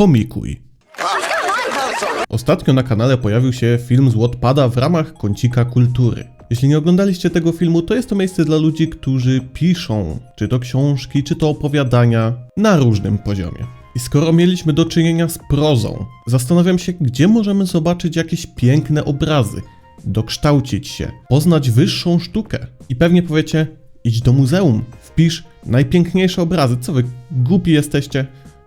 Homikuj. Ostatnio na kanale pojawił się film z Wattpada w ramach kącika kultury. Jeśli nie oglądaliście tego filmu, to jest to miejsce dla ludzi, którzy piszą, czy to książki, czy to opowiadania na różnym poziomie. I skoro mieliśmy do czynienia z prozą, zastanawiam się, gdzie możemy zobaczyć jakieś piękne obrazy, dokształcić się, poznać wyższą sztukę. I pewnie powiecie, idź do muzeum, wpisz najpiękniejsze obrazy. Co wy głupi jesteście?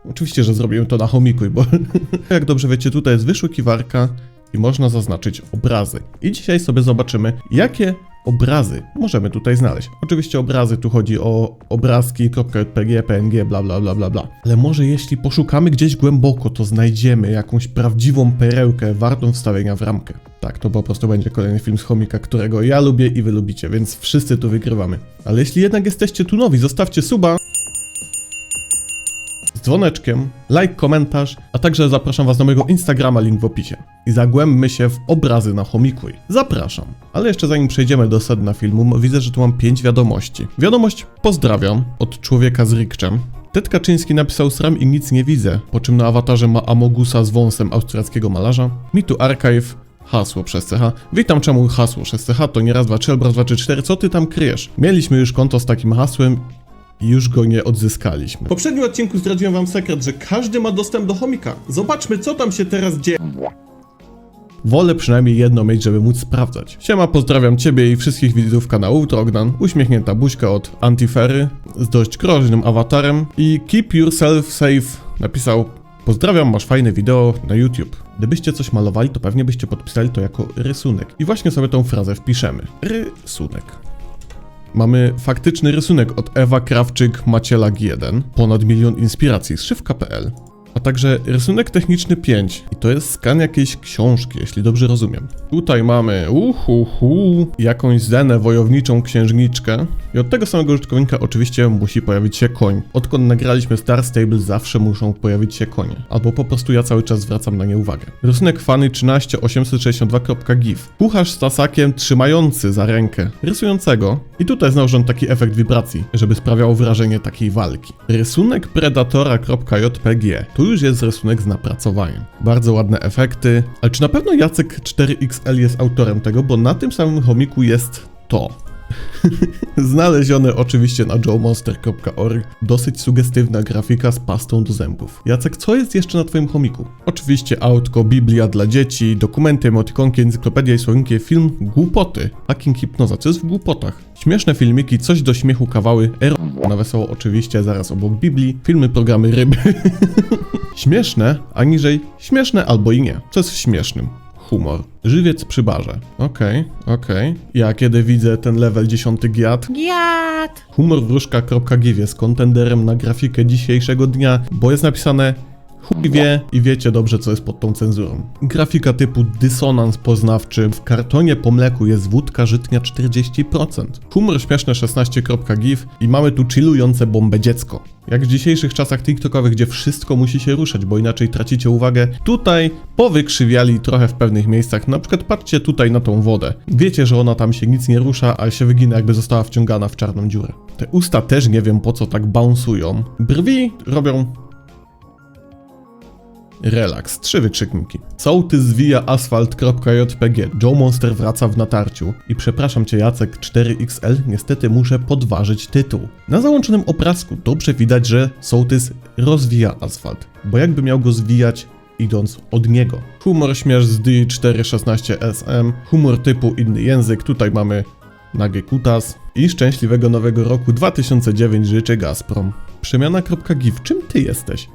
Oczywiście, że zrobiłem to na chomikuj, bo jak dobrze wiecie, tutaj jest wyszukiwarka i można zaznaczyć obrazy. I dzisiaj sobie zobaczymy, jakie obrazy możemy tutaj znaleźć. Oczywiście obrazy, tu chodzi o obrazki, .jpg, png, bla bla bla bla bla. Ale może jeśli poszukamy gdzieś głęboko, to znajdziemy jakąś prawdziwą perełkę wartą wstawienia w ramkę. Tak, to po prostu będzie kolejny film z chomika, którego ja lubię i wy lubicie, więc wszyscy tu wygrywamy. Ale jeśli jednak jesteście tu nowi, zostawcie suba, dzwoneczkiem, like, komentarz, a także zapraszam was na mojego Instagrama, link w opisie. I zagłębmy się w obrazy na Homikuj. Zapraszam. Ale jeszcze zanim przejdziemy do sedna filmu, widzę, że tu mam 5 wiadomości. Wiadomość pozdrawiam od człowieka z rikczem. Ted Kaczyński napisał sram i nic nie widzę, po czym na awatarze ma Amogusa z wąsem austriackiego malarza. Mitu Archive, Hasło przez CH. Witam, czemu hasło przez CH to nie raz, dwa, trzy, albo raz, dwa, trzy, cztery. Co ty tam kryjesz? Mieliśmy już konto z takim hasłem i już go nie odzyskaliśmy. W poprzednim odcinku zdradziłem wam sekret, że każdy ma dostęp do chomika. Zobaczmy, co tam się teraz dzieje. Wolę przynajmniej jedno mieć, żeby móc sprawdzać. Siema, pozdrawiam ciebie i wszystkich widzów kanału Drognan. Uśmiechnięta buźka od Antifery z dość groźnym awatarem i Keep Yourself Safe napisał Pozdrawiam, masz fajne wideo na YouTube. Gdybyście coś malowali, to pewnie byście podpisali to jako rysunek. I właśnie sobie tą frazę wpiszemy. Rysunek. Mamy faktyczny rysunek od Ewa Krawczyk Macielag 1, ponad milion inspiracji z szywka.pl, a także rysunek techniczny 5 i to jest skan jakiejś książki, jeśli dobrze rozumiem. Tutaj mamy uhuhu, jakąś zenę wojowniczą księżniczkę i od tego samego użytkownika oczywiście musi pojawić się koń. Odkąd nagraliśmy Star Stable zawsze muszą pojawić się konie, albo po prostu ja cały czas zwracam na nie uwagę. Rysunek fany 13862.gif. Kucharz z tasakiem trzymający za rękę rysującego i tutaj jest nałożony taki efekt wibracji, żeby sprawiało wrażenie takiej walki. Rysunek predatora.jpg. Tu już jest rysunek z napracowaniem. Bardzo ładne efekty, ale czy na pewno Jacek 4XL jest autorem tego, bo na tym samym chomiku jest to. Znalezione oczywiście na joemonster.org. Dosyć sugestywna grafika z pastą do zębów. Jacek, co jest jeszcze na twoim chomiku? Oczywiście autko, biblia dla dzieci, dokumenty, emotikonki, encyklopedia i słowniki, film Głupoty. Hacking hipnoza, co jest w głupotach? Śmieszne filmiki, coś do śmiechu, kawały, ero na wesoło oczywiście, zaraz obok Biblii, filmy, programy, ryby. Śmieszne, aniżeli śmieszne albo i nie. Co jest w śmiesznym? Humor. Żywiec przy barze. Okej, okej. Ja kiedy widzę ten level 10 giat, Giat! humorwróżka.giv jest kontenderem na grafikę dzisiejszego dnia, bo jest napisane chuj wie i wiecie dobrze co jest pod tą cenzurą. Grafika typu dysonans poznawczy, w kartonie po mleku jest wódka żytnia 40%. Humor śmieszne 16.giv i mamy tu chillujące bombę dziecko. Jak w dzisiejszych czasach TikTokowych, gdzie wszystko musi się ruszać, bo inaczej tracicie uwagę, tutaj powykrzywiali trochę w pewnych miejscach. Na przykład patrzcie tutaj na tą wodę. Wiecie, że ona tam się nic nie rusza, a się wygina jakby została wciągana w czarną dziurę. Te usta też nie wiem po co tak bounsują. Brwi robią Relaks. Trzy wykrzykniki. Sołtys zwija asfalt.jpg. Joe Monster wraca w natarciu. I przepraszam cię Jacek 4XL, niestety muszę podważyć tytuł. Na załączonym obrazku dobrze widać, że sołtys rozwija asfalt. Bo jakby miał go zwijać idąc od niego. Humor śmiesz z D416SM, humor typu inny język, tutaj mamy nagie kutas i szczęśliwego nowego roku 2009 życzy Gazprom. Przemiana.gif, czym ty jesteś?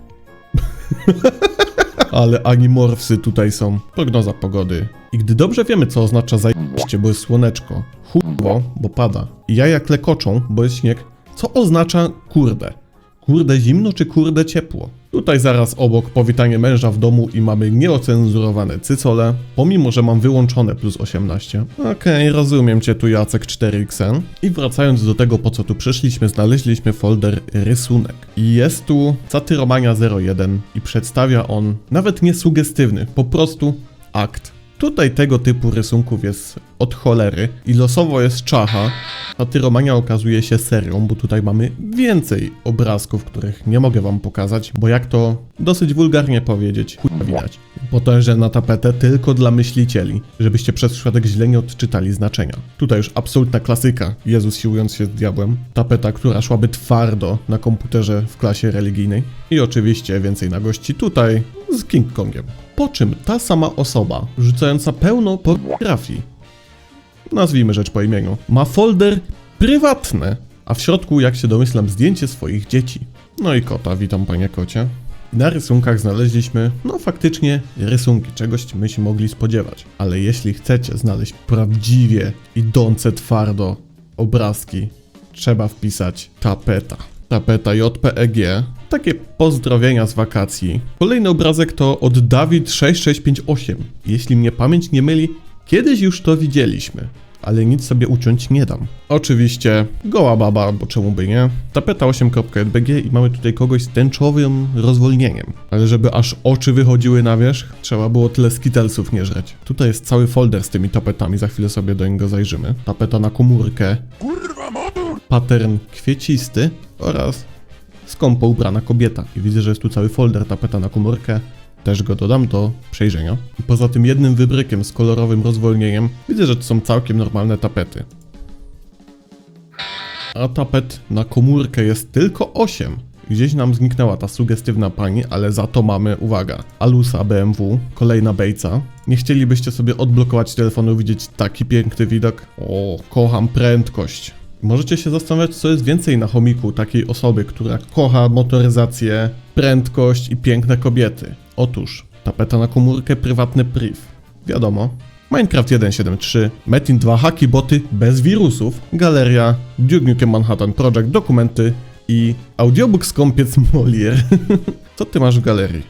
Ale animorfsy tutaj są. Prognoza pogody. I gdy dobrze wiemy, co oznacza zajebiście, bo jest słoneczko, chujowo, bo pada, i jaja klekoczą, bo jest śnieg, co oznacza kurde? Kurde zimno czy kurde ciepło? Tutaj zaraz obok powitanie męża w domu i mamy nieocenzurowane cycole, pomimo, że mam wyłączone plus 18. Okej, rozumiem cię tu Jacek 4XN. I wracając do tego, po co tu przyszliśmy, znaleźliśmy folder rysunek. I jest tu Satyromania 01 i przedstawia on nawet nie sugestywny, po prostu akt Tutaj tego typu rysunków jest od cholery i losowo jest czacha, a Tyromania okazuje się serią, bo tutaj mamy więcej obrazków, których nie mogę wam pokazać, bo jak to dosyć wulgarnie powiedzieć, chuj widać. Potężna tapetę tylko dla myślicieli, żebyście przez przypadek źle nie odczytali znaczenia. Tutaj już absolutna klasyka, Jezus siłując się z diabłem, tapeta, która szłaby twardo na komputerze w klasie religijnej i oczywiście więcej na gości tutaj z King Kongiem. Po czym ta sama osoba, rzucająca pełno pornografii, nazwijmy rzecz po imieniu, ma folder prywatny, a w środku, jak się domyślam, zdjęcie swoich dzieci. No i kota, witam panie kocie. Na rysunkach znaleźliśmy, no faktycznie, rysunki, czegoś my się mogli spodziewać. Ale jeśli chcecie znaleźć prawdziwie idące twardo obrazki, trzeba wpisać tapeta. Tapeta JPEG, takie pozdrowienia z wakacji. Kolejny obrazek to od Dawid6658. Jeśli mnie pamięć nie myli, kiedyś już to widzieliśmy ale nic sobie uciąć nie dam. Oczywiście goła baba, bo czemu by nie? Tapeta 8.jpg i mamy tutaj kogoś z tęczowym rozwolnieniem. Ale żeby aż oczy wychodziły na wierzch, trzeba było tyle skitelsów nie żreć. Tutaj jest cały folder z tymi tapetami, za chwilę sobie do niego zajrzymy. Tapeta na komórkę. Pattern kwiecisty oraz skąpo ubrana kobieta. I widzę, że jest tu cały folder tapeta na komórkę. Też go dodam do przejrzenia. I poza tym jednym wybrykiem z kolorowym rozwolnieniem widzę, że to są całkiem normalne tapety. A tapet na komórkę jest tylko 8. Gdzieś nam zniknęła ta sugestywna pani, ale za to mamy, uwaga, Alusa BMW, kolejna bejca. Nie chcielibyście sobie odblokować telefonu widzieć taki piękny widok? O, kocham prędkość. Możecie się zastanawiać, co jest więcej na chomiku takiej osoby, która kocha motoryzację, prędkość i piękne kobiety. Otóż, tapeta na komórkę, prywatny priv. Wiadomo. Minecraft 1.7.3, Metin 2, haki boty bez wirusów, galeria, Duke Nukem Manhattan Project, dokumenty i audiobook skąpiec Molière. co ty masz w galerii?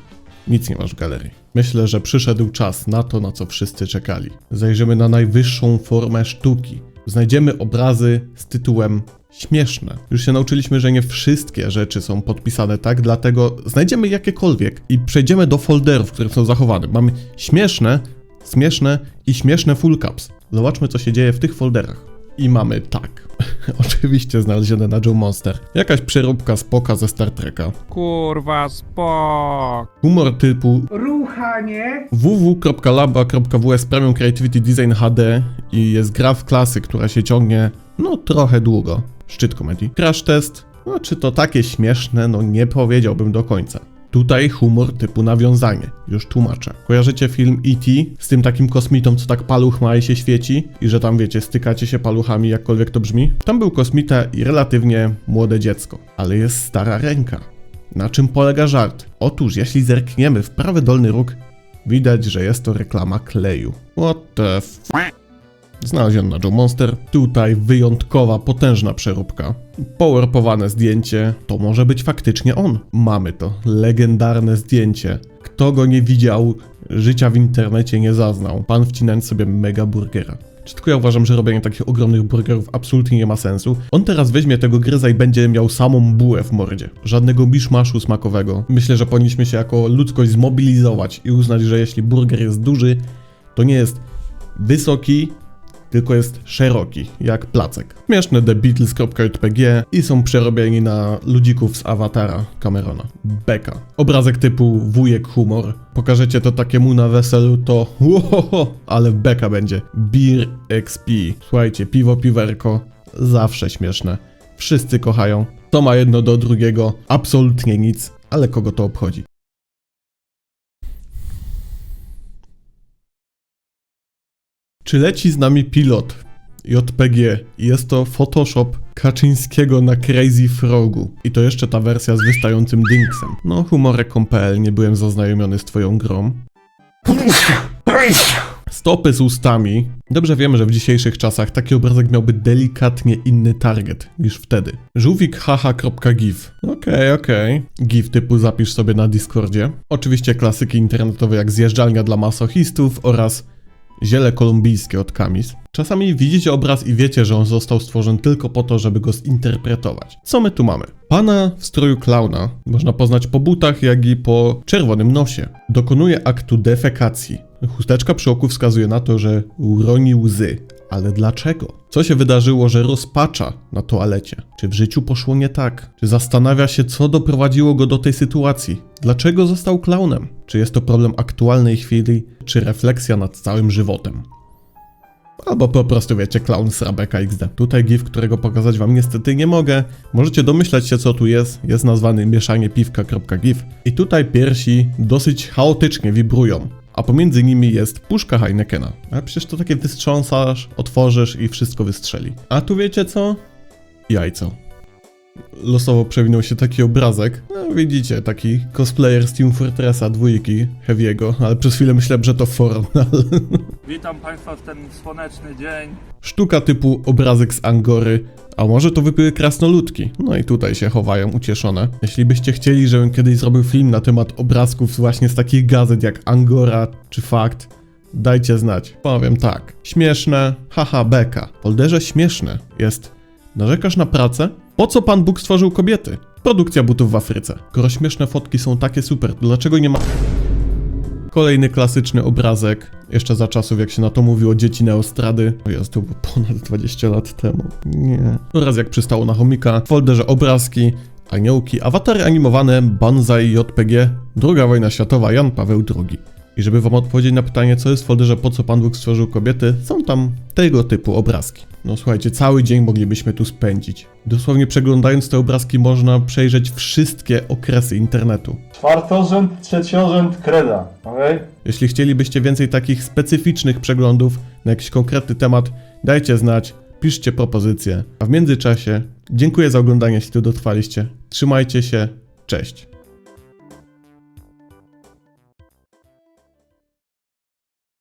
Nic nie masz w galerii. Myślę, że przyszedł czas na to, na co wszyscy czekali. Zajrzymy na najwyższą formę sztuki. Znajdziemy obrazy z tytułem śmieszne. Już się nauczyliśmy, że nie wszystkie rzeczy są podpisane tak, dlatego znajdziemy jakiekolwiek i przejdziemy do folderów, które są zachowane. Mamy śmieszne, śmieszne i śmieszne full caps. Zobaczmy, co się dzieje w tych folderach. I mamy tak. Oczywiście znalezione na Joe Monster. Jakaś przeróbka spoka ze Star Treka. Kurwa, spok. Humor typu Ruchanie. www.laba.ws Premium Creativity Design HD i jest gra w klasy, która się ciągnie no trochę długo. Szczyt komedii. Crash test. No czy to takie śmieszne? No nie powiedziałbym do końca. Tutaj humor typu nawiązanie. Już tłumaczę. Kojarzycie film E.T. z tym takim kosmitą, co tak paluch ma i się świeci? I że tam wiecie, stykacie się paluchami, jakkolwiek to brzmi? Tam był kosmita i relatywnie młode dziecko. Ale jest stara ręka. Na czym polega żart? Otóż, jeśli zerkniemy w prawy dolny róg, widać, że jest to reklama kleju. What the f... Znaleziony na Joe Monster. Tutaj wyjątkowa, potężna przeróbka. Powerpowane zdjęcie. To może być faktycznie on. Mamy to. Legendarne zdjęcie. Kto go nie widział, życia w internecie nie zaznał. Pan wcinając sobie mega burgera. Czy tylko ja uważam, że robienie takich ogromnych burgerów absolutnie nie ma sensu? On teraz weźmie tego gryza i będzie miał samą bułę w mordzie. Żadnego miszmaszu smakowego. Myślę, że powinniśmy się jako ludzkość zmobilizować i uznać, że jeśli burger jest duży, to nie jest wysoki, tylko jest szeroki, jak placek. Śmieszne The Beatles.jpg i są przerobieni na ludzików z awatara Camerona. Beka. Obrazek typu wujek humor. Pokażecie to takiemu na weselu, to łohoho, ale beka będzie. Beer XP. Słuchajcie, piwo, piwerko, zawsze śmieszne. Wszyscy kochają. To ma jedno do drugiego, absolutnie nic, ale kogo to obchodzi? Czy leci z nami pilot JPG? Jest to Photoshop Kaczyńskiego na Crazy Frogu. I to jeszcze ta wersja z wystającym dynksem. No, humorek.pl, nie byłem zaznajomiony z twoją grą. Stopy z ustami. Dobrze wiemy, że w dzisiejszych czasach taki obrazek miałby delikatnie inny target niż wtedy. Żółwik haha.gif. Okej, okej. GIF typu zapisz sobie na Discordzie. Oczywiście klasyki internetowe jak zjeżdżalnia dla masochistów oraz ziele kolumbijskie od Kamis. Czasami widzicie obraz i wiecie, że on został stworzony tylko po to, żeby go zinterpretować. Co my tu mamy? Pana w stroju klauna można poznać po butach, jak i po czerwonym nosie. Dokonuje aktu defekacji. Chusteczka przy oku wskazuje na to, że uroni łzy. Ale dlaczego? Co się wydarzyło, że rozpacza na toalecie? Czy w życiu poszło nie tak? Czy zastanawia się, co doprowadziło go do tej sytuacji? Dlaczego został klaunem? Czy jest to problem aktualnej chwili, czy refleksja nad całym żywotem? Albo po prostu wiecie, clown z Rabeka XD. Tutaj GIF, którego pokazać wam niestety nie mogę. Możecie domyślać się co tu jest. Jest nazwany mieszanie-piwka.gif. I tutaj piersi dosyć chaotycznie wibrują. A pomiędzy nimi jest puszka Heinekena. A przecież to takie wystrząsasz, otworzysz i wszystko wystrzeli. A tu wiecie co? Jajco. Losowo przewinął się taki obrazek. No widzicie, taki cosplayer z Team Fortressa dwójki Heavy'ego, ale przez chwilę myślałem, że to Fornal. Witam Państwa w ten słoneczny dzień. Sztuka typu obrazek z Angory, a może to wypyły krasnoludki. No i tutaj się chowają ucieszone. Jeśli byście chcieli, żebym kiedyś zrobił film na temat obrazków właśnie z takich gazet jak Angora czy Fakt, dajcie znać. Powiem tak. Śmieszne, haha beka. W folderze śmieszne jest Narzekasz na pracę? Po co Pan Bóg stworzył kobiety? Produkcja butów w Afryce. Skoro śmieszne fotki są takie super, dlaczego nie ma... Kolejny klasyczny obrazek, jeszcze za czasów jak się na to mówiło dzieci neostrady. Jest to było ponad 20 lat temu. Nie. Oraz jak przystało na chomika, w folderze obrazki, aniołki, awatary animowane, Banzai JPG, II wojna światowa, Jan Paweł II. I żeby wam odpowiedzieć na pytanie, co jest w folderze Po co Pan Bóg stworzył kobiety, są tam tego typu obrazki. No słuchajcie, cały dzień moglibyśmy tu spędzić. Dosłownie przeglądając te obrazki można przejrzeć wszystkie okresy internetu. Czwartorzęd, trzeciorzęd, kreda, okej? Jeśli chcielibyście więcej takich specyficznych przeglądów na jakiś konkretny temat, dajcie znać, piszcie propozycje. A w międzyczasie dziękuję za oglądanie, jeśli tu dotrwaliście. Trzymajcie się, cześć.